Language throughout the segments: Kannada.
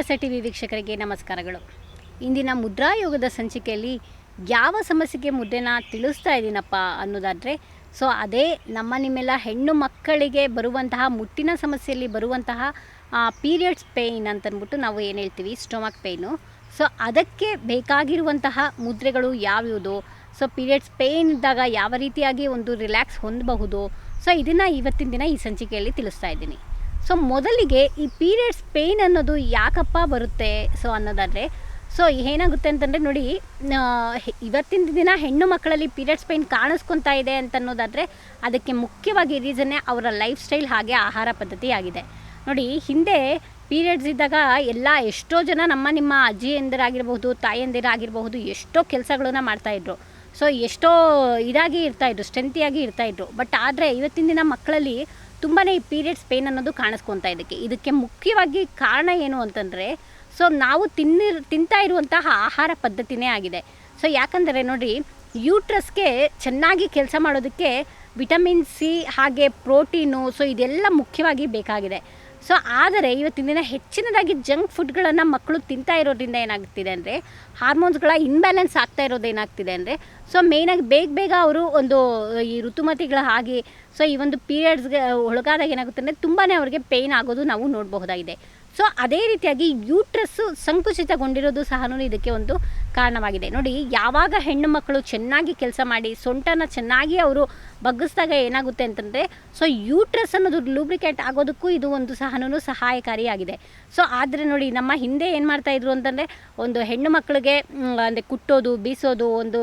ವ್ಯತ್ಯಾಸ ಟಿ ವೀಕ್ಷಕರಿಗೆ ನಮಸ್ಕಾರಗಳು. ಇಂದಿನ ಮುದ್ರಾಯೋಗದ ಸಂಚಿಕೆಯಲ್ಲಿ ಯಾವ ಸಮಸ್ಯೆಗೆ ಮುದ್ದೆನ ತಿಳಿಸ್ತಾ ಇದ್ದೀನಪ್ಪ ಅನ್ನೋದಾದರೆ, ಸೊ ಅದೇ ನಮ್ಮ ನಿಮ್ಮೆಲ್ಲ ಹೆಣ್ಣು ಮಕ್ಕಳಿಗೆ ಬರುವಂತಹ, ಮುಟ್ಟಿನ ಸಮಸ್ಯೆಯಲ್ಲಿ ಬರುವಂತಹ ಪೀರಿಯಡ್ಸ್ ಪೇಯ್ನ್ ಅಂತಂದ್ಬಿಟ್ಟು ನಾವು ಏನು ಹೇಳ್ತೀವಿ? ಸ್ಟೊಮಕ್ ಪೇಯ್ನು ಸೊ ಅದಕ್ಕೆ ಬೇಕಾಗಿರುವಂತಹ ಮುದ್ರೆಗಳು ಯಾವ್ಯಾವುದು? ಸೊ ಪೀರಿಯಡ್ಸ್ ಪೇಯ್ನ್ ಇದ್ದಾಗ ಯಾವ ರೀತಿಯಾಗಿ ಒಂದು ರಿಲ್ಯಾಕ್ಸ್ ಹೊಂದಬಹುದು? ಸೊ ಇದನ್ನು ಇವತ್ತಿನ ದಿನ ಈ ಸಂಚಿಕೆಯಲ್ಲಿ ತಿಳಿಸ್ತಾ ಇದ್ದೀನಿ. ಸೊ ಮೊದಲಿಗೆ ಈ ಪೀರಿಯಡ್ಸ್ ಪೇಯ್ನ್ ಅನ್ನೋದು ಯಾಕಪ್ಪ ಬರುತ್ತೆ? ಸೊ ಅನ್ನೋದಾದರೆ ಸೊ ಏನಾಗುತ್ತೆ ಅಂತಂದರೆ ನೋಡಿ ಇವತ್ತಿನ ದಿನ ಹೆಣ್ಣು ಮಕ್ಕಳಲ್ಲಿ ಪೀರಿಯಡ್ಸ್ ಪೇಯ್ನ್ ಕಾಣಿಸ್ಕೊತಾ ಇದೆ ಅಂತ ಅನ್ನೋದಾದರೆ, ಅದಕ್ಕೆ ಮುಖ್ಯವಾಗಿ ರೀಸನ್ನೇ ಅವರ ಲೈಫ್ ಸ್ಟೈಲ್ ಹಾಗೆ ಆಹಾರ ಪದ್ಧತಿ ಆಗಿದೆ. ನೋಡಿ, ಹಿಂದೆ ಪೀರಿಯಡ್ಸ್ ಇದ್ದಾಗ ಎಲ್ಲ ಎಷ್ಟೋ ಜನ ನಮ್ಮ ನಿಮ್ಮ ಅಜ್ಜಿಯಂದಿರಾಗಿರ್ಬಹುದು ತಾಯಂದಿರಾಗಿರಬಹುದು ಎಷ್ಟೋ ಕೆಲಸಗಳನ್ನ ಮಾಡ್ತಾಯಿದ್ರು ಸೊ ಎಷ್ಟೋ ಇದಾಗಿ ಇರ್ತಾಯಿದ್ರು ಸ್ಟ್ರೆಂತಿಯಾಗಿ ಇರ್ತಾಯಿದ್ರು ಬಟ್ ಆದರೆ, ಇವತ್ತಿನ ದಿನ ಮಕ್ಕಳಲ್ಲಿ ತುಂಬಾ ಈ ಪೀರಿಯಡ್ಸ್ ಪೇನ್ ಅನ್ನೋದು ಕಾಣಿಸ್ಕೊತಾ ಇದಕ್ಕೆ. ಇದಕ್ಕೆ ಮುಖ್ಯವಾಗಿ ಕಾರಣ ಏನು ಅಂತಂದರೆ, ಸೊ ನಾವು ತಿನ್ನಿರ್ ತಿಂತಾ ಇರುವಂತಹ ಆಹಾರ ಪದ್ಧತಿನೇ ಆಗಿದೆ. ಸೊ ಯಾಕಂದರೆ ನೋಡಿ, ಯೂಟ್ರಸ್ಗೆ ಚೆನ್ನಾಗಿ ಕೆಲಸ ಮಾಡೋದಕ್ಕೆ ವಿಟಮಿನ್ ಸಿ ಹಾಗೆ ಪ್ರೋಟೀನು, ಸೊ ಇದೆಲ್ಲ ಮುಖ್ಯವಾಗಿ ಬೇಕಾಗಿದೆ. ಸೊ ಆದರೆ ಇವತ್ತಿನ ದಿನ ಹೆಚ್ಚಿನದಾಗಿ ಜಂಕ್ ಫುಡ್ಗಳನ್ನು ಮಕ್ಕಳು ತಿಂತಾ ಇರೋದ್ರಿಂದ ಏನಾಗ್ತಿದೆ ಅಂದರೆ ಹಾರ್ಮೋನ್ಸ್ಗಳ ಇನ್ಬ್ಯಾಲೆನ್ಸ್ ಆಗ್ತಾ ಇರೋದು ಏನಾಗ್ತಿದೆ ಅಂದರೆ ಸೊ ಮೇಯ್ನಾಗಿ ಬೇಗ ಬೇಗ ಅವರು ಒಂದು, ಈ ಋತುಮತಿಗಳ ಹಾಗೆ ಸೊ ಈ ಒಂದು ಪೀರಿಯಡ್ಸ್ಗೆ ಒಳಗಾದಾಗ ಏನಾಗುತ್ತೆ ಅಂದರೆ ತುಂಬಾ ಅವ್ರಿಗೆ ಪೇಯ್ನ್ ಆಗೋದು ನಾವು ನೋಡಬಹುದಾಗಿದೆ. ಸೊ ಅದೇ ರೀತಿಯಾಗಿ ಯೂಟ್ರಸ್ಸು ಸಂಕುಚಿತಗೊಂಡಿರೋದು ಸಹ ಇದಕ್ಕೆ ಒಂದು ಕಾರಣವಾಗಿದೆ. ನೋಡಿ, ಯಾವಾಗ ಹೆಣ್ಣು ಮಕ್ಕಳು ಚೆನ್ನಾಗಿ ಕೆಲಸ ಮಾಡಿ, ಸೊಂಟನ ಚೆನ್ನಾಗಿ ಅವರು ಬಗ್ಗಿಸಿದಾಗ ಏನಾಗುತ್ತೆ ಅಂತಂದರೆ ಸೊ ಯೂಟ್ರಸ್ ಅನ್ನೋದು ಲೂಬ್ರಿಕೇಟ್ ಆಗೋದಕ್ಕೂ ಇದು ಒಂದು ಸಹ ಸಹಾಯಕಾರಿಯಾಗಿದೆ. ಸೊ ಆದರೆ ನೋಡಿ, ನಮ್ಮ ಹಿಂದೆ ಏನು ಮಾಡ್ತಾ ಇದ್ರು ಅಂತಂದರೆ, ಒಂದು ಹೆಣ್ಣು ಮಕ್ಕಳಿಗೆ ಅಂದರೆ ಕುಟ್ಟೋದು, ಬೀಸೋದು, ಒಂದು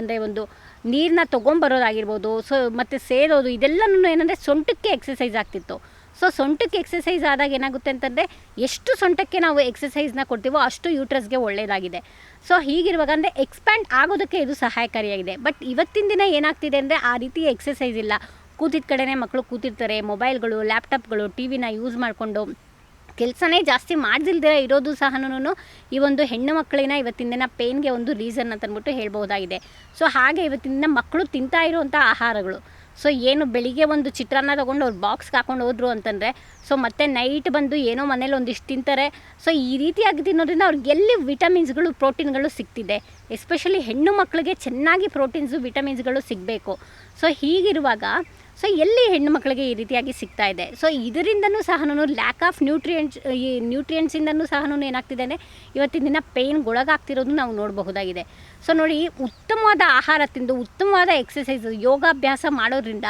ಅಂದರೆ ಒಂದು ನೀರನ್ನ ತೊಗೊಂಬರೋದಾಗಿರ್ಬೋದು ಸೊ ಮತ್ತು ಸೇರೋದು ಇದೆಲ್ಲನೂ ಏನಂದರೆ ಸೊಂಟಕ್ಕೆ ಎಕ್ಸಸೈಸ್ ಆಗ್ತಿತ್ತು. ಸೊ ಸೊಂಟಕ್ಕೆ ಎಕ್ಸಸೈಸ್ ಆದಾಗ ಏನಾಗುತ್ತೆ ಅಂತಂದರೆ, ಎಷ್ಟು ಸೊಂಟಕ್ಕೆ ನಾವು ಎಕ್ಸಸೈಸ್ನ ಕೊಡ್ತೀವೋ ಅಷ್ಟು ಯೂಟ್ರಸ್ಗೆ ಒಳ್ಳೆಯದಾಗಿದೆ ಸೊ ಹೀಗಿರುವಾಗ ಅಂದರೆ ಎಕ್ಸ್ಪ್ಯಾಂಡ್ ಆಗೋದಕ್ಕೆ ಇದು ಸಹಾಯಕಾರಿಯಾಗಿದೆ. ಬಟ್ ಇವತ್ತಿನ ದಿನ ಏನಾಗ್ತಿದೆ ಅಂದರೆ ಆ ರೀತಿ ಎಕ್ಸಸೈಸ್ ಇಲ್ಲ. ಕೂತಿದ್ದ ಕಡೆನೇ ಮಕ್ಕಳು ಕೂತಿರ್ತಾರೆ ಮೊಬೈಲ್ಗಳು ಲ್ಯಾಪ್ಟಾಪ್ಗಳು ಟಿ ವಿನ ಯೂಸ್ ಮಾಡಿಕೊಂಡು ಕೆಲಸನೇ ಜಾಸ್ತಿ ಮಾಡ್ದಿಲ್ದಿರ ಇರೋದು ಸಹನೂ ಈ ಒಂದು ಹೆಣ್ಣು ಮಕ್ಕಳಿನ ಇವತ್ತಿನ ದಿನ ಪೇನ್ಗೆ ಒಂದು ರೀಸನ್ ಅಂತ ಅಂದ್ಬಿಟ್ಟು ಹೇಳ್ಬೋದಾಗಿದೆ ಸೊ ಹಾಗೆ ಇವತ್ತಿನ ದಿನ ಮಕ್ಕಳು ತಿಂತಾ ಇರುವಂಥ ಆಹಾರಗಳು. ಸೊ ಏನು ಬೆಳಿಗ್ಗೆ ಒಂದು ಚಿತ್ರಾನ್ನ ತೊಗೊಂಡು ಅವ್ರು ಬಾಕ್ಸ್ಗೆ ಹಾಕೊಂಡು ಹೋದ್ರು ಅಂತಂದರೆ ಸೊ ಮತ್ತೆ ನೈಟ್ ಬಂದು ಏನೋ ಮನೇಲಿ ಒಂದಿಷ್ಟು ತಿಂತಾರೆ. ಸೊ ಈ ರೀತಿಯಾಗಿ ತಿನ್ನೋದ್ರಿಂದ ಅವ್ರಿಗೆ ಎಲ್ಲಿ ವಿಟಮಿನ್ಸ್ಗಳು ಪ್ರೋಟೀನ್ಗಳು ಸಿಗ್ತಿದೆ. ಎಸ್ಪೆಷಲಿ ಹೆಣ್ಣು ಮಕ್ಕಳಿಗೆ ಚೆನ್ನಾಗಿ ಪ್ರೋಟೀನ್ಸು ವಿಟಮಿನ್ಸ್ಗಳು ಸಿಗಬೇಕು. ಸೊ ಹೀಗಿರುವಾಗ ಸೊ ಎಲ್ಲಿ ಹೆಣ್ಣು ಮಕ್ಕಳಿಗೆ ಈ ರೀತಿಯಾಗಿ ಸಿಗ್ತಾ ಇದೆ? ಸೊ ಇದರಿಂದನೂ ಸಹ ನಾನು ಲ್ಯಾಕ್ ಆಫ್ ನ್ಯೂಟ್ರಿಯೆಂಟ್ಸ್ ಈ ನ್ಯೂಟ್ರಿಯೆಂಟ್ಸಿಂದನೂ ಸಹ ನಾನು ಏನಾಗ್ತಿದೆ ಅಂದರೆ, ಇವತ್ತಿನ ದಿನ ಪೇಯ್ನ್ಗೊಳಗಾಗ್ತಿರೋದು ನಾವು ನೋಡಬಹುದಾಗಿದೆ. ಸೊ ನೋಡಿ, ಉತ್ತಮವಾದ ಆಹಾರ ತಿಂದು, ಉತ್ತಮವಾದ ಎಕ್ಸಸೈಸ್ ಯೋಗಾಭ್ಯಾಸ ಮಾಡೋದ್ರಿಂದ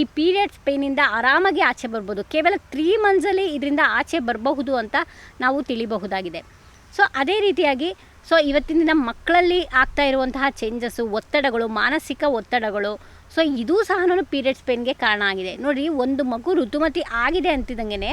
ಈ ಪೀರಿಯಡ್ಸ್ ಪೇಯ್ನಿಂದ ಆರಾಮಾಗಿ ಆಚೆ ಬರ್ಬೋದು. ಕೇವಲ ತ್ರೀ ಮಂತ್ಸಲ್ಲಿ ಇದರಿಂದ ಆಚೆ ಬರಬಹುದು ಅಂತ ನಾವು ತಿಳಿಬಹುದಾಗಿದೆ. ಸೊ ಅದೇ ರೀತಿಯಾಗಿ ಸೊ ಇವತ್ತಿನ ದಿನ ಮಕ್ಕಳಲ್ಲಿ ಆಗ್ತಾ ಇರುವಂತಹ ಚೇಂಜಸ್ಸು ಒತ್ತಡಗಳು, ಮಾನಸಿಕ ಒತ್ತಡಗಳು ಸೊ ಇದು ಸಹ ನಾನು ಪೀರಿಯಡ್ಸ್ ಪೇನ್ಗೆ ಕಾರಣ ಆಗಿದೆ. ನೋಡಿ, ಒಂದು ಮಗು ಋತುಮತಿ ಆಗಿದೆ ಅಂತಿದ್ದಂಗೆ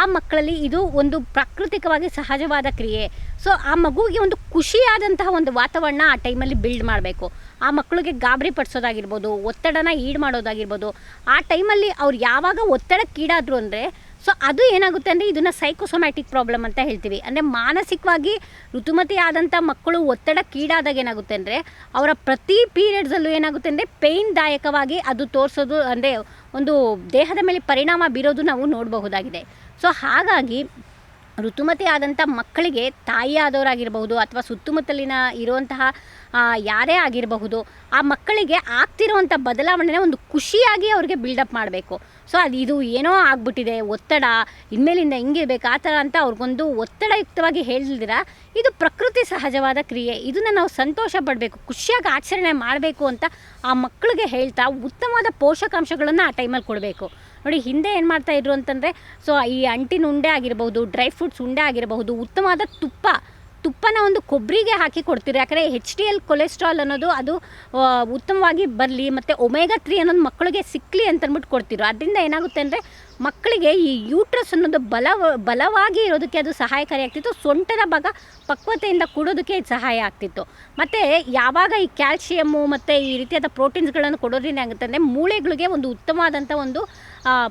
ಆ ಮಕ್ಕಳಲ್ಲಿ ಇದು ಒಂದು ಪ್ರಾಕೃತಿಕವಾಗಿ ಸಹಜವಾದ ಕ್ರಿಯೆ. ಸೊ ಆ ಮಗುವಿಗೆ ಒಂದು ಖುಷಿಯಾದಂತಹ ಒಂದು ವಾತಾವರಣ ಆ ಟೈಮಲ್ಲಿ ಬಿಲ್ಡ್ ಮಾಡಬೇಕು. ಆ ಮಕ್ಕಳಿಗೆ ಗಾಬರಿ ಪಡಿಸೋದಾಗಿರ್ಬೋದು, ಒತ್ತಡನ ಈಡ್ ಮಾಡೋದಾಗಿರ್ಬೋದು, ಆ ಟೈಮಲ್ಲಿ ಅವ್ರು ಯಾವಾಗ ಒತ್ತಡಕ್ಕೀಡಾದ್ರು ಅಂದರೆ ಸೊ ಅದು ಏನಾಗುತ್ತೆ ಅಂದರೆ ಇದನ್ನು ಸೈಕೋಸೊಮ್ಯಾಟಿಕ್ ಪ್ರಾಬ್ಲಮ್ ಅಂತ ಹೇಳ್ತೀವಿ. ಅಂದರೆ ಮಾನಸಿಕವಾಗಿ ಋತುಮತಿ ಆದಂಥ ಮಕ್ಕಳು ಒತ್ತಡಕ್ಕೀಡಾದಾಗ ಏನಾಗುತ್ತೆ ಅಂದರೆ ಅವರ ಪ್ರತಿ ಪೀರಿಯಡ್ಸಲ್ಲೂ ಏನಾಗುತ್ತೆ ಅಂದರೆ ಪೇಯ್ನ್ದಾಯಕವಾಗಿ ಅದು ತೋರಿಸೋದು ಅಂದರೆ ಒಂದು ದೇಹದ ಮೇಲೆ ಪರಿಣಾಮ ಬೀರೋದು ನಾವು ನೋಡಬಹುದಾಗಿದೆ. ಸೊ ಹಾಗಾಗಿ ಋತುಮತಿ ಆದಂಥ ಮಕ್ಕಳಿಗೆ ತಾಯಿ ಆದವರಾಗಿರಬಹುದು ಅಥವಾ ಸುತ್ತಮುತ್ತಲಿನ ಇರುವಂತಹ ಯಾರೇ ಆಗಿರಬಹುದು, ಆ ಮಕ್ಕಳಿಗೆ ಆಗ್ತಿರೋವಂಥ ಬದಲಾವಣೆನ ಒಂದು ಖುಷಿಯಾಗಿ ಅವ್ರಿಗೆ ಬಿಲ್ಡಪ್ ಮಾಡಬೇಕು. ಸೊ ಅದು ಇದು ಏನೋ ಆಗ್ಬಿಟ್ಟಿದೆ, ಒತ್ತಡ, ಇನ್ಮೇಲಿಂದ ಹಿಂಗಿರ್ಬೇಕು ಆ ಥರ ಅಂತ ಅವ್ರಿಗೊಂದು ಒತ್ತಡಯುಕ್ತವಾಗಿ ಹೇಳ್ದಿರ? ಇದು ಪ್ರಕೃತಿ ಸಹಜವಾದ ಕ್ರಿಯೆ. ಇದನ್ನು ನಾವು ಸಂತೋಷ ಪಡಬೇಕು, ಖುಷಿಯಾಗಿ ಆಚರಣೆ ಮಾಡಬೇಕು ಅಂತ ಆ ಮಕ್ಕಳಿಗೆ ಹೇಳ್ತಾ ಉತ್ತಮವಾದ ಪೋಷಕಾಂಶಗಳನ್ನು ಆ ಟೈಮಲ್ಲಿ ಕೊಡಬೇಕು. ನೋಡಿ, ಹಿಂದೆ ಏನು ಮಾಡ್ತಾ ಇದ್ರು ಅಂತಂದರೆ, ಸೊ ಈ ಅಂಟಿನ ಉಂಡೆ ಆಗಿರ್ಬೋದು ಡ್ರೈ ಫ್ರೂಟ್ಸ್ ಉಂಡೆ ಆಗಿರಬಹುದು, ಉತ್ತಮವಾದ ತುಪ್ಪ ತುಪ್ಪನ ಒಂದು ಕೊಬ್ಬರಿಗೆ ಹಾಕಿ ಕೊಡ್ತೀರಿ. ಯಾಕಂದರೆ ಹೆಚ್ ಡಿ ಎಲ್ ಕೊಲೆಸ್ಟ್ರಾಲ್ ಅನ್ನೋದು ಅದು ಉತ್ತಮವಾಗಿ ಬರಲಿ ಮತ್ತು ಒಮೇಗಾ ತ್ರೀ ಅನ್ನೋದು ಮಕ್ಕಳಿಗೆ ಸಿಕ್ಕಲಿ ಅಂತ ಅಂದ್ಬಿಟ್ಟು ಕೊಡ್ತಿರು. ಅದರಿಂದ ಏನಾಗುತ್ತೆ ಅಂದರೆ ಮಕ್ಕಳಿಗೆ ಈ ಯೂಟ್ರಸ್ ಅನ್ನೋದು ಬಲ, ಬಲವಾಗಿ ಇರೋದಕ್ಕೆ ಅದು ಸಹಾಯಕಾರಿ ಆಗ್ತಿತ್ತು. ಸೊಂಟದ ಭಾಗ ಪಕ್ವತೆಯಿಂದ ಕೊಡೋದಕ್ಕೆ ಸಹಾಯ ಆಗ್ತಿತ್ತು. ಮತ್ತು ಯಾವಾಗ ಈ ಕ್ಯಾಲ್ಶಿಯಮ್ಮು ಮತ್ತು ಈ ರೀತಿಯಾದ ಪ್ರೋಟೀನ್ಸ್ಗಳನ್ನು ಕೊಡೋದ್ರಿಂದ ಏನಾಗುತ್ತೆ ಅಂದರೆ ಮೂಳೆಗಳಿಗೆ ಒಂದು ಉತ್ತಮವಾದಂಥ ಒಂದು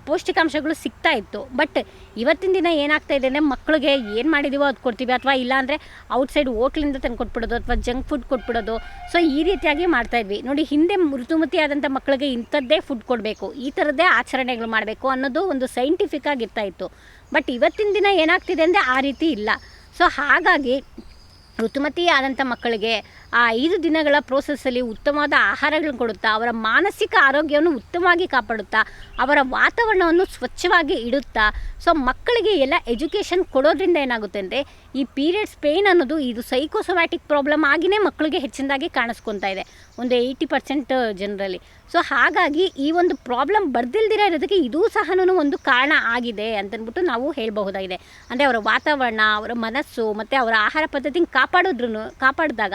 ಪೌಷ್ಟಿಕಾಂಶಗಳು ಸಿಗ್ತಾ ಇತ್ತು. ಬಟ್ ಇವತ್ತಿನ ದಿನ ಏನಾಗ್ತಾ ಇದೆ ಅಂದರೆ ಮಕ್ಕಳಿಗೆ ಏನು ಮಾಡಿದೀವೋ ಅದು ಕೊಡ್ತೀವಿ ಅಥವಾ ಇಲ್ಲಾಂದರೆ ಔಟ್ಸೈಡ್ ಹೋಟ್ಲಿಂದ ತಂದು ಕೊಟ್ಬಿಡೋದು ಅಥವಾ ಜಂಕ್ ಫುಡ್ ಕೊಟ್ಬಿಡೋದು. ಸೊ ಈ ರೀತಿಯಾಗಿ ಮಾಡ್ತಾ ಇದ್ವಿ. ನೋಡಿ, ಹಿಂದೆ ಋತುಮತಿ ಆದಂಥ ಮಕ್ಕಳಿಗೆ ಇಂಥದ್ದೇ ಫುಡ್ ಕೊಡಬೇಕು. ಈ ಥರದ್ದೇ ಆಚರಣೆಗಳು ಮಾಡಬೇಕು ಅನ್ನೋದು ಒಂದು ಸೈಂಟಿಫಿಕ್ ಆಗಿರ್ತಾ ಇತ್ತು. ಬಟ್ ಇವತ್ತಿನ ದಿನ ಏನಾಗ್ತಿದೆ ಅಂದರೆ ಆ ರೀತಿ ಇಲ್ಲ. ಸೊ ಹಾಗಾಗಿ ಋತುಮತಿ ಆದಂಥ ಮಕ್ಕಳಿಗೆ ಆ ಐದು ದಿನಗಳ ಪ್ರೋಸೆಸ್ಸಲ್ಲಿ ಉತ್ತಮವಾದ ಆಹಾರಗಳನ್ನು ಕೊಡುತ್ತಾ, ಅವರ ಮಾನಸಿಕ ಆರೋಗ್ಯವನ್ನು ಉತ್ತಮವಾಗಿ ಕಾಪಾಡುತ್ತಾ, ಅವರ ವಾತಾವರಣವನ್ನು ಸ್ವಚ್ಛವಾಗಿ ಇಡುತ್ತಾ ಸೊ ಮಕ್ಕಳಿಗೆ ಎಲ್ಲ ಎಜುಕೇಷನ್ ಕೊಡೋದ್ರಿಂದ ಏನಾಗುತ್ತೆ ಅಂದರೆ, ಈ ಪೀರಿಯಡ್ಸ್ ಪೇಯ್ನ್ ಅನ್ನೋದು ಇದು ಸೈಕೋಸೊಮ್ಯಾಟಿಕ್ ಪ್ರಾಬ್ಲಮ್ ಆಗಿನೇ ಮಕ್ಕಳಿಗೆ ಹೆಚ್ಚಿನದಾಗಿ ಕಾಣಿಸ್ಕೊತಾ ಇದೆ, ಒಂದು ಏಯ್ಟಿ ಪರ್ಸೆಂಟ್ ಜನರಲ್ಲಿ. ಸೊ ಹಾಗಾಗಿ ಈ ಒಂದು ಪ್ರಾಬ್ಲಮ್ ಬರ್ದಿಲ್ದಿರ ಇರೋದಕ್ಕೆ ಇದೂ ಸಹ ಒಂದು ಕಾರಣ ಆಗಿದೆ ಅಂತಂದ್ಬಿಟ್ಟು ನಾವು ಹೇಳಬಹುದಾಗಿದೆ. ಅಂದರೆ ಅವರ ವಾತಾವರಣ, ಅವರ ಮನಸ್ಸು, ಮತ್ತು ಅವರ ಆಹಾರ ಪದ್ಧತಿನ ಕಾಪಾಡಿದ್ರು ಕಾಪಾಡಿದಾಗ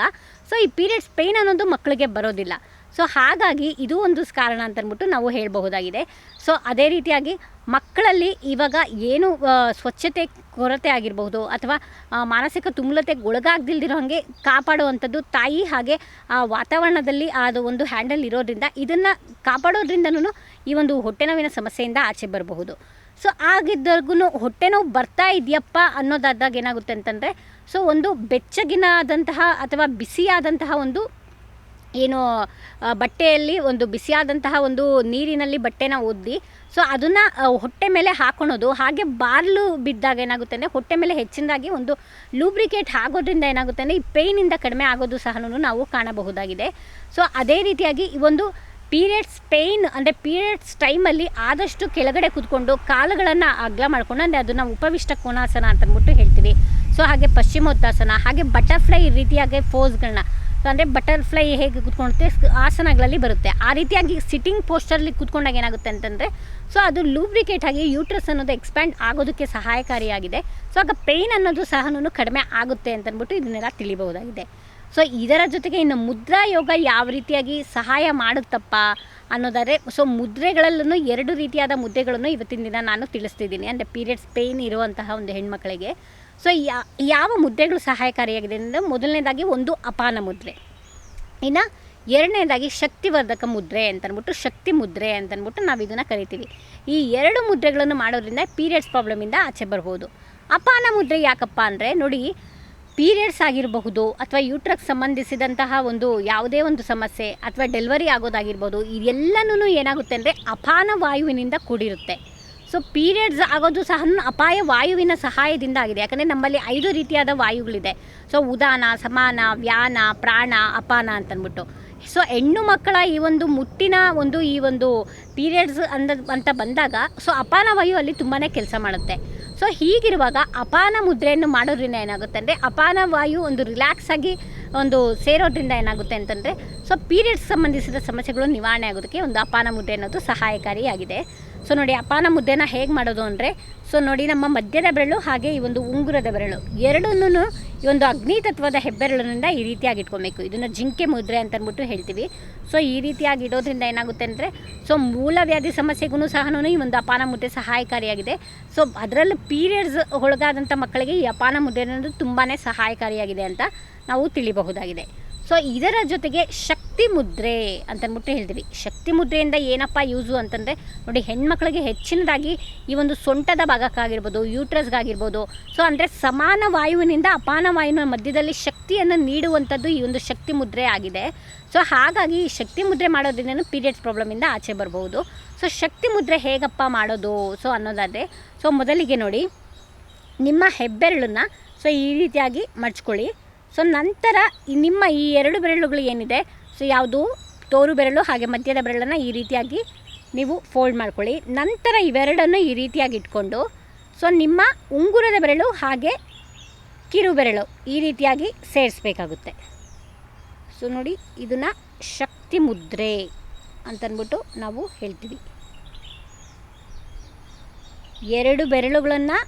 ಸೊ ಈ ಪೀರಿಯಡ್ಸ್ ಪೇಯ್ನ್ ಅನ್ನೋದು ಮಕ್ಕಳಿಗೆ ಬರೋದಿಲ್ಲ. ಸೊ ಹಾಗಾಗಿ ಇದು ಒಂದು ಕಾರಣ ಅಂತಂದ್ಬಿಟ್ಟು ನಾವು ಹೇಳಬಹುದಾಗಿದೆ. ಸೊ ಅದೇ ರೀತಿಯಾಗಿ ಮಕ್ಕಳಲ್ಲಿ ಇವಾಗ ಏನು ಸ್ವಚ್ಛತೆ, ಕೊರತೆ ಆಗಿರಬಹುದು ಅಥವಾ ಮಾನಸಿಕ ತುಮುಲತೆಗೆ ಒಳಗಾಗ್ದಿಲ್ದಿರೋ ಹಾಗೆ ಕಾಪಾಡುವಂಥದ್ದು ತಾಯಿ ಹಾಗೆ, ಆ, ವಾತಾವರಣದಲ್ಲಿ ಅದು ಒಂದು ಹ್ಯಾಂಡಲ್ ಇರೋದ್ರಿಂದ ಇದನ್ನು ಕಾಪಾಡೋದ್ರಿಂದನೂ ಈ ಒಂದು ಹೊಟ್ಟೆ ನೋವಿನ ಸಮಸ್ಯೆಯಿಂದ ಆಚೆ ಬರಬಹುದು. ಸೊ ಆಗಿದ್ದವ್ರಿಗೂ ಹೊಟ್ಟೆ ನೋವು ಬರ್ತಾ ಇದೆಯಪ್ಪ ಅನ್ನೋದಾದಾಗ ಏನಾಗುತ್ತೆ ಅಂತಂದರೆ, ಸೊ ಒಂದು ಬೆಚ್ಚಗಿನಾದಂತಹ ಅಥವಾ ಬಿಸಿಯಾದಂತಹ ಒಂದು ಏನು ಬಟ್ಟೆಯಲ್ಲಿ ಒಂದು ಬಿಸಿಯಾದಂತಹ ಒಂದು ನೀರಿನಲ್ಲಿ ಬಟ್ಟೆನ ಒದ್ದಿ, ಸೊ ಅದನ್ನು ಹೊಟ್ಟೆ ಮೇಲೆ ಹಾಕೊಳೋದು. ಹಾಗೆ ಬಾರ್ಲು ಬಿದ್ದಾಗ ಏನಾಗುತ್ತೆ ಅಂದರೆ, ಹೊಟ್ಟೆ ಮೇಲೆ ಹೆಚ್ಚಿನದಾಗಿ ಒಂದು ಲೂಬ್ರಿಕೇಟ್ ಆಗೋದ್ರಿಂದ ಏನಾಗುತ್ತೆ ಅಂದರೆ, ಈ ಪೇಯ್ನಿಂದ ಕಡಿಮೆ ಆಗೋದು ಸಹ ನಾವು ಕಾಣಬಹುದಾಗಿದೆ. ಸೊ ಅದೇ ರೀತಿಯಾಗಿ ಈ ಒಂದು ಪೀರಿಯಡ್ಸ್ ಪೇಯ್ನ್ ಅಂದರೆ ಪೀರಿಯಡ್ಸ್ ಟೈಮಲ್ಲಿ ಆದಷ್ಟು ಕೆಳಗಡೆ ಕೂತ್ಕೊಂಡು ಕಾಲುಗಳನ್ನು ಅಗ್ಲ ಮಾಡ್ಕೊಂಡು, ಅಂದರೆ ಅದನ್ನು ಉಪವಿಷ್ಟ ಕೋನಾಸನ ಅಂತ ಅಂದ್ಬಿಟ್ಟು ಹೇಳ್ತೀವಿ. ಸೊ ಹಾಗೆ ಪಶ್ಚಿಮೋತ್ತಾಸನ ಹಾಗೆ ಬಟರ್ಫ್ಲೈ ರೀತಿಯಾಗಿ ಫೋಸ್ಗಳನ್ನ ಅಂದರೆ ಬಟರ್ಫ್ಲೈ ಹೇಗೆ ಕೂತ್ಕೊಳುತ್ತೆ ಆಸನಗಳಲ್ಲಿ ಬರುತ್ತೆ. ಆ ರೀತಿಯಾಗಿ ಸಿಟ್ಟಿಂಗ್ ಪೋಸ್ಟರ್ಲಿ ಕೂತ್ಕೊಂಡಾಗ ಏನಾಗುತ್ತೆ ಅಂತಂದರೆ ಸೊ ಅದು ಲೂಬ್ರಿಕೇಟ್ ಆಗಿ ಯೂಟ್ರಸ್ ಅನ್ನೋದು ಎಕ್ಸ್ಪ್ಯಾಂಡ್ ಆಗೋದಕ್ಕೆ ಸಹಾಯಕಾರಿಯಾಗಿದೆ. ಸೊ ಆಗ ಪೇಯ್ನ್ ಅನ್ನೋದು ಸಹ ಕಡಿಮೆ ಆಗುತ್ತೆ ಅಂತಂದ್ಬಿಟ್ಟು ಇದನ್ನೆಲ್ಲ ತಿಳಿಬಹುದಾಗಿದೆ. ಸೊ ಇದರ ಜೊತೆಗೆ ಇನ್ನು ಮುದ್ರಾ ಯೋಗ ಯಾವ ರೀತಿಯಾಗಿ ಸಹಾಯ ಮಾಡುತ್ತಪ್ಪ ಅನ್ನೋದಾದರೆ, ಸೊ ಮುದ್ರೆಗಳಲ್ಲೂ ಎರಡು ರೀತಿಯಾದ ಮುದ್ರೆಗಳನ್ನು ಇವತ್ತಿನ ದಿನ ನಾನು ತಿಳಿಸ್ತಿದ್ದೀನಿ. ಅಂದರೆ ಪೀರಿಯಡ್ಸ್ ಪೇಯ್ನ್ ಇರುವಂತಹ ಒಂದು ಹೆಣ್ಮಕ್ಳಿಗೆ. ಸೊ ಯಾವ ಮುದ್ರೆಗಳು ಸಹಾಯಕಾರಿಯಾಗಿದೆ ಅಂದರೆ ಮೊದಲನೇದಾಗಿ ಒಂದು ಅಪಾನ ಮುದ್ರೆ. ಇನ್ನು ಎರಡನೇದಾಗಿ ಶಕ್ತಿವರ್ಧಕ ಮುದ್ರೆ ಅಂತಂದ್ಬಿಟ್ಟು ಶಕ್ತಿ ಮುದ್ರೆ ಅಂತಂದ್ಬಿಟ್ಟು ನಾವು ಇದನ್ನು ಕರಿತೀವಿ. ಈ ಎರಡು ಮುದ್ರೆಗಳನ್ನು ಮಾಡೋದ್ರಿಂದ ಪೀರಿಯಡ್ಸ್ ಪ್ರಾಬ್ಲಮಿಂದ ಆಚೆ ಬರ್ಬೋದು. ಅಪಾನ ಮುದ್ರೆ ಯಾಕಪ್ಪ ಅಂದರೆ ನೋಡಿ ಪೀರಿಯಡ್ಸ್ ಆಗಿರಬಹುದು ಅಥವಾ ಯೂಟ್ರಕ್ ಸಂಬಂಧಿಸಿದಂತಹ ಒಂದು ಯಾವುದೇ ಒಂದು ಸಮಸ್ಯೆ ಅಥವಾ ಡೆಲಿವರಿ ಆಗೋದಾಗಿರ್ಬೋದು ಇದೆಲ್ಲನೂ ಏನಾಗುತ್ತೆ ಅಂದರೆ ಅಪಾನ ವಾಯುವಿನಿಂದ ಕೂಡಿರುತ್ತೆ. ಸೊ ಪೀರಿಯಡ್ಸ್ ಆಗೋದು ಸಹ ಅಪಾಯ ವಾಯುವಿನ ಸಹಾಯದಿಂದ ಆಗಿದೆ. ಯಾಕಂದರೆ ನಮ್ಮಲ್ಲಿ ಐದು ರೀತಿಯಾದ ವಾಯುಗಳಿದೆ. ಸೊ ಉದಾನ, ಸಮಾನ, ವ್ಯಾನ, ಪ್ರಾಣ, ಅಪಾನ ಅಂತಂದ್ಬಿಟ್ಟು. ಸೊ ಹೆಣ್ಣು ಮಕ್ಕಳ ಈ ಒಂದು ಮುಟ್ಟಿನ ಒಂದು ಈ ಒಂದು ಪೀರಿಯಡ್ಸ್ ಅಂದ, ಅಂತ ಬಂದಾಗ ಸೊ ಅಪಾನ ವಾಯು ಅಲ್ಲಿ ತುಂಬಾ ಕೆಲಸ ಮಾಡುತ್ತೆ. ಸೊ ಹೀಗಿರುವಾಗ ಅಪಾನ ಮುದ್ರೆಯನ್ನು ಮಾಡೋದ್ರಿಂದ ಏನಾಗುತ್ತೆ ಅಂದರೆ, ಅಪಾನ ವಾಯು ಒಂದು ರಿಲ್ಯಾಕ್ಸ್ ಆಗಿ ಒಂದು ಸೇರೋದ್ರಿಂದ ಏನಾಗುತ್ತೆ ಅಂತಂದರೆ ಸೊ ಪೀರಿಯಡ್ಸ್ ಸಂಬಂಧಿಸಿದ ಸಮಸ್ಯೆಗಳು ನಿವಾರಣೆ ಆಗೋದಕ್ಕೆ ಒಂದು ಅಪಾನ ಮುದ್ರೆ ಅನ್ನೋದು ಸಹಾಯಕಾರಿಯಾಗಿದೆ. ಸೊ ನೋಡಿ ಅಪಾನ ಮುದ್ದೆನ ಹೇಗೆ ಮಾಡೋದು ಅಂದರೆ, ಸೊ ನೋಡಿ, ನಮ್ಮ ಮಧ್ಯದ ಬೆರಳು ಹಾಗೆ ಈ ಒಂದು ಉಂಗುರದ ಬೆರಳು. ಎರಡನ್ನೂ ಈ ಒಂದು ಅಗ್ನಿ ತತ್ವದ ಹೆಬ್ಬೆರಳಿನಿಂದ ಈ ರೀತಿಯಾಗಿ ಇಟ್ಕೊಬೇಕು. ಇದನ್ನು ಜಿಂಕೆ ಮುದ್ರೆ ಅಂತ ಹೇಳ್ತೀವಿ. ಸೊ ಈ ರೀತಿಯಾಗಿ ಇಡೋದ್ರಿಂದ ಏನಾಗುತ್ತೆ ಅಂದರೆ, ಸೊ ಮೂಲವ್ಯಾಧಿ ಸಮಸ್ಯೆಗೂ ಸಹ ಈ ಒಂದು ಅಪಾನ ಮುದ್ದೆ ಸಹಾಯಕಾರಿಯಾಗಿದೆ. ಸೊ ಅದರಲ್ಲೂ ಪೀರಿಯಡ್ಸ್ ಒಳಗಾದಂಥ ಮಕ್ಕಳಿಗೆ ಈ ಅಪಾನ ಮುದ್ದೆ ಅನ್ನೋದು ತುಂಬಾ ಸಹಾಯಕಾರಿಯಾಗಿದೆ ಅಂತ ನಾವು ತಿಳಿಬಹುದಾಗಿದೆ. ಸೊ ಇದರ ಜೊತೆಗೆ ಶಕ್ತಿ ಮುದ್ರೆ ಅಂತಂದ್ಬಿಟ್ಟು ಹೇಳ್ತೀವಿ. ಶಕ್ತಿ ಮುದ್ರೆಯಿಂದ ಏನಪ್ಪ ಯೂಸು ಅಂತಂದರೆ ನೋಡಿ ಹೆಣ್ಮಕ್ಳಿಗೆ ಹೆಚ್ಚಿನದಾಗಿ ಈ ಒಂದು ಸೊಂಟದ ಭಾಗಕ್ಕಾಗಿರ್ಬೋದು ಯೂಟ್ರಸ್ಗಾಗಿರ್ಬೋದು ಸೊ ಅಂದರೆ ಸಮಾನ ವಾಯುವಿನಿಂದ ಅಪಾನ ವಾಯುವಿನ ಮಧ್ಯದಲ್ಲಿ ಶಕ್ತಿಯನ್ನು ನೀಡುವಂಥದ್ದು ಈ ಒಂದು ಶಕ್ತಿ ಮುದ್ರೆ ಆಗಿದೆ. ಸೊ ಹಾಗಾಗಿ ಈ ಶಕ್ತಿ ಮುದ್ರೆ ಮಾಡೋದ್ರಿಂದ ಪೀರಿಯಡ್ಸ್ ಪ್ರಾಬ್ಲಮಿಂದ ಆಚೆ ಬರ್ಬೋದು. ಸೊ ಶಕ್ತಿ ಮುದ್ರೆ ಹೇಗಪ್ಪ ಮಾಡೋದು? ಸೊ ಅನ್ನೋದಾದರೆ ಸೊ ಮೊದಲಿಗೆ ನೋಡಿ, ನಿಮ್ಮ ಹೆಬ್ಬೆರಳನ್ನ ಸೊ ಈ ರೀತಿಯಾಗಿ ಮಡ್ಚ್ಕೊಳ್ಳಿ. ಸೊ ನಂತರ ನಿಮ್ಮ ಈ ಎರಡು ಬೆರಳುಗಳು ಏನಿದೆ? ಸೊ ಯಾವುದು? ತೋರು ಬೆರಳು ಹಾಗೆ ಮಧ್ಯದ ಬೆರಳನ್ನು ಈ ರೀತಿಯಾಗಿ ನೀವು ಫೋಲ್ಡ್ ಮಾಡ್ಕೊಳ್ಳಿ. ನಂತರ ಇವೆರಡನ್ನು ಈ ರೀತಿಯಾಗಿ ಇಟ್ಕೊಂಡು ಸೊ ನಿಮ್ಮ ಉಂಗುರದ ಬೆರಳು ಹಾಗೆ ಕಿರು ಬೆರಳು ಈ ರೀತಿಯಾಗಿ ಸೇರಿಸ್ಬೇಕಾಗುತ್ತೆ. ಸೊ ನೋಡಿ, ಇದನ್ನು ಶಕ್ತಿ ಮುದ್ರೆ ಅಂತನ್ಬಿಟ್ಟು ನಾವು ಹೇಳ್ತೀವಿ. ಎರಡು ಬೆರಳುಗಳನ್ನು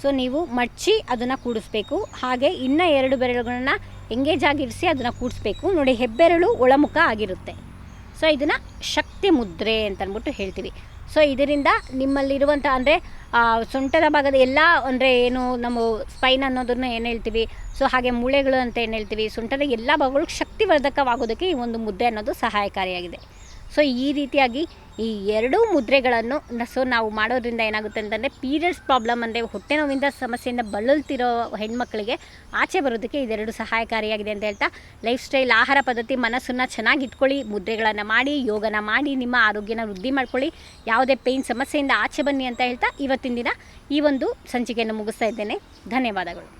ಸೊ ನೀವು ಮಡ್ಚಿ ಅದನ್ನು ಕೂಡಿಸ್ಬೇಕು. ಹಾಗೆ ಇನ್ನು ಎರಡು ಬೆರಳುಗಳನ್ನ ಎಂಗೇಜ್ ಆಗಿರಿಸಿ ಅದನ್ನು ಕೂಡಿಸ್ಬೇಕು. ನೋಡಿ, ಹೆಬ್ಬೆರಳು ಒಳಮುಖ ಆಗಿರುತ್ತೆ. ಸೊ ಇದನ್ನು ಶಕ್ತಿ ಮುದ್ರೆ ಅಂತ ಅಂದ್ಬಿಟ್ಟು ಹೇಳ್ತೀವಿ. ಸೊ ಇದರಿಂದ ನಿಮ್ಮಲ್ಲಿರುವಂಥ ಅಂದರೆ ಸೊಂಟದ ಭಾಗದ ಎಲ್ಲ ಅಂದರೆ ಏನು ನಮ್ಮ ಸ್ಪೈನ್ ಅನ್ನೋದನ್ನು ಏನು ಹೇಳ್ತೀವಿ? ಸೊ ಹಾಗೆ ಮೂಳೆಗಳು ಅಂತ ಏನು ಹೇಳ್ತೀವಿ? ಸೊಂಟದ ಎಲ್ಲ ಭಾಗಗಳು ಶಕ್ತಿವರ್ಧಕವಾಗೋದಕ್ಕೆ ಈ ಒಂದು ಮುದ್ದೆ ಅನ್ನೋದು ಸಹಾಯಕಾರಿಯಾಗಿದೆ. ಸೊ ಈ ರೀತಿಯಾಗಿ ಈ ಎರಡೂ ಮುದ್ರೆಗಳನ್ನು ಸೊ ನಾವು ಮಾಡೋದ್ರಿಂದ ಏನಾಗುತ್ತೆ ಅಂತಂದರೆ ಪೀರಿಯಡ್ಸ್ ಪ್ರಾಬ್ಲಮ್ ಅಂದರೆ ಹೊಟ್ಟೆ ನೋವಿಂದ ಸಮಸ್ಯೆಯಿಂದ ಬಳಲ್ತಿರೋ ಹೆಣ್ಮಕ್ಳಿಗೆ ಆಚೆ ಬರೋದಕ್ಕೆ ಇದೆರಡು ಸಹಾಯಕಾರಿಯಾಗಿದೆ ಅಂತ ಹೇಳ್ತಾ ಲೈಫ್ ಸ್ಟೈಲ್ ಆಹಾರ ಪದ್ಧತಿ, ಮನಸ್ಸನ್ನು ಚೆನ್ನಾಗಿ ಇಟ್ಕೊಳ್ಳಿ, ಮುದ್ರೆಗಳನ್ನು ಮಾಡಿ, ಯೋಗನ ಮಾಡಿ, ನಿಮ್ಮ ಆರೋಗ್ಯನ ವೃದ್ಧಿ ಮಾಡ್ಕೊಳ್ಳಿ, ಯಾವುದೇ ಪೇಯ್ನ್ ಸಮಸ್ಯೆಯಿಂದ ಆಚೆ ಬನ್ನಿ ಅಂತ ಹೇಳ್ತಾ ಇವತ್ತಿನ ದಿನ ಈ ಒಂದು ಸಂಚಿಕೆಯನ್ನು ಮುಗಿಸ್ತಾ ಇದ್ದೇನೆ. ಧನ್ಯವಾದಗಳು.